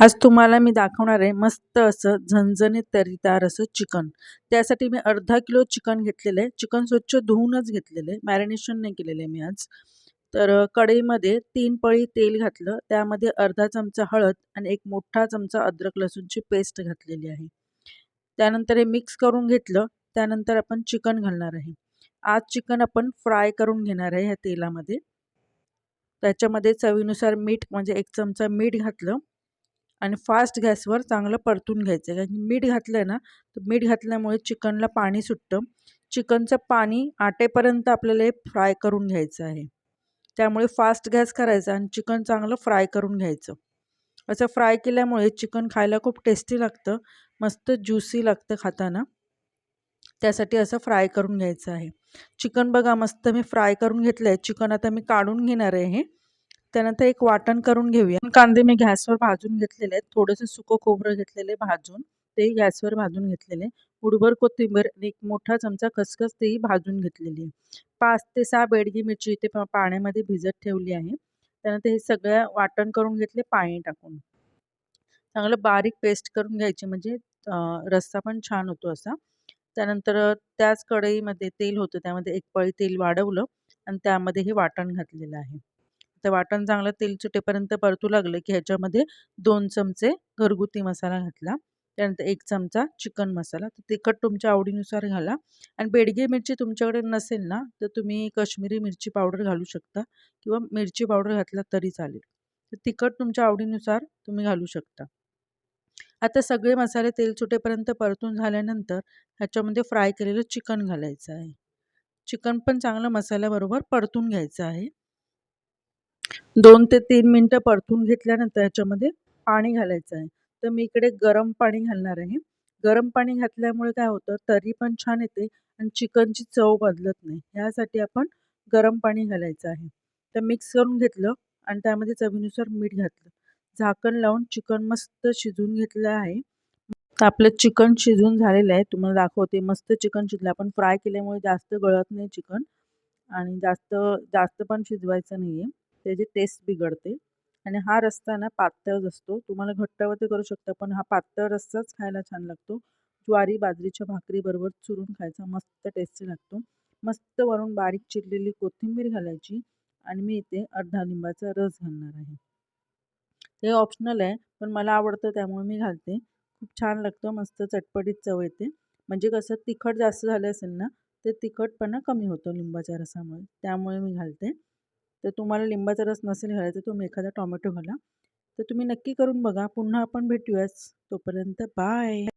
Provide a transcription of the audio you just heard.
आज तुम्हाला मी दाखवणार आहे मस्त असं झणझणीत तर्रीदार असं चिकन. त्यासाठी मी अर्धा किलो चिकन घेतलेलं आहे. चिकन स्वच्छ धुवूनच घेतलेलं आहे. मॅरिनेशन नाही केलेलं आहे मी आज. तर कढईमध्ये तीन पळी तेल घातलं. त्यामध्ये अर्धा चमचा हळद आणि एक मोठा चमचा अद्रक लसूणची पेस्ट घातलेली आहे. त्यानंतर हे मिक्स करून घेतलं. त्यानंतर आपण चिकन घालणार आहे. आज चिकन आपण फ्राय करून घेणार आहे ह्या तेलामध्ये. त्याच्यामध्ये चवीनुसार मीठ म्हणजे एक चमचा मीठ घातलं. आणि फास्ट गॅसवर चांगलं परतून घ्यायचं. आहे कारण मीठ घातलं आहे ना तर मीठ घातल्यामुळे चिकनला पाणी सुटतं. चिकनचं पाणी आटेपर्यंत आपल्याला हे फ्राय करून घ्यायचं आहे. त्यामुळे फास्ट गॅस करायचा आणि चिकन चांगलं फ्राय करून घ्यायचं. असं फ्राय केल्यामुळे चिकन खायला खूप टेस्टी लागतं मस्त ज्युसी लागतं खाताना. त्यासाठी असं फ्राय करून घ्यायचं आहे. चिकन बघा मस्त मी फ्राय करून घेतलं आहे चिकन आता मी काढून घेणार आहे हे. त्यानंतर एक वाटण करून घेऊया. कांदे मी गॅसवर भाजून घेतलेले आहेत. थोडंसं सुकं खोबरं घेतलेले भाजून. ते गॅसवर भाजून घेतलेले उडभर कोथिंबीर एक मोठा चमचा खसखस तेही भाजून घेतलेली आहे. पाच ते सहा बेडगी मिरची इथे पाण्यामध्ये भिजत ठेवली आहे. त्यानंतर हे सगळं वाटण करून घेतले पाणी टाकून. चांगलं बारीक पेस्ट करून घ्यायची म्हणजे रस्सा पण छान होतो असा. त्यानंतर त्याच कढईमध्ये तेल होतं. त्यामध्ये एक पळी तेल वाढवलं आणि त्यामध्ये हे वाटण घातलेलं आहे. तर वाटण चांगलं तेल सुटेपर्यंत परतू लागलं की ह्याच्यामध्ये दोन चमचे घरगुती मसाला घातला. त्यानंतर एक चमचा चिकन मसाला. तर तिखट तुमच्या आवडीनुसार घाला. आणि बेडगी मिरची तुमच्याकडे नसेल ना तर तुम्ही कश्मीरी मिरची पावडर घालू शकता किंवा मिरची पावडर घातला तरी चालेल. तर तिखट तुमच्या आवडीनुसार तुम्ही घालू शकता. आता सगळे मसाले तेल सुटेपर्यंत परतून झाल्यानंतर ह्याच्यामध्ये फ्राय केलेलं चिकन घालायचं आहे. चिकन पण चांगलं मसाल्याबरोबर परतून घ्यायचं आहे. दोन ते तीन मिनटं परतून घेतल्यानंतर ह्याच्यामध्ये पाणी घालायचं आहे. तर मी इकडे गरम पाणी घालणार आहे. गरम पाणी घातल्यामुळे काय होतं? तरी पण छान येते आणि चिकनची चव बदलत नाही. ह्यासाठी आपण गरम पाणी घालायचं आहे. तर मिक्स करून घेतलं आणि त्यामध्ये चवीनुसार मीठ घातलं. झाकण लावून चिकन मस्त शिजून घेतलं आहे. आपलं चिकन शिजून झालेलं आहे. तुम्हाला दाखवते. मस्त चिकन शिजलं. आपण फ्राय केल्यामुळे जास्त गळत नाही चिकन. आणि जास्त जास्त पण शिजवायचं नाही आहे त्याची टेस्ट बिघडते. आणि हा रस्ता ना पातळच असतो. तुम्हाला घट्टवरती करू शकता पण हा पातळ रस्साच खायला छान लागतो. ज्वारी बाजरीच्या भाकरीबरोबर चुरून खायचा मस्त टेस्टी लागतो. मस्त वरून बारीक चिरलेली कोथिंबीर घालायची आणि मी इथे अर्धा लिंबाचा रस घालणार आहे. हे ऑप्शनल आहे पण मला आवडतं त्यामुळे मी घालते. खूप छान लागतं मस्त चटपटीत चव येते. म्हणजे कसं तिखट जास्त झालं असेल ना ते तिखटपणा कमी होतो लिंबाच्या रसामुळे. त्यामुळे मी घालते. तर तुम्हाला लिंबाचा रस नसेल घालायचा तुम्ही एखादा टॉमॅटो घाला. तर तुम्ही नक्की करून बघा. पुन्हा आपण भेटूयाच. तोपर्यंत बाय.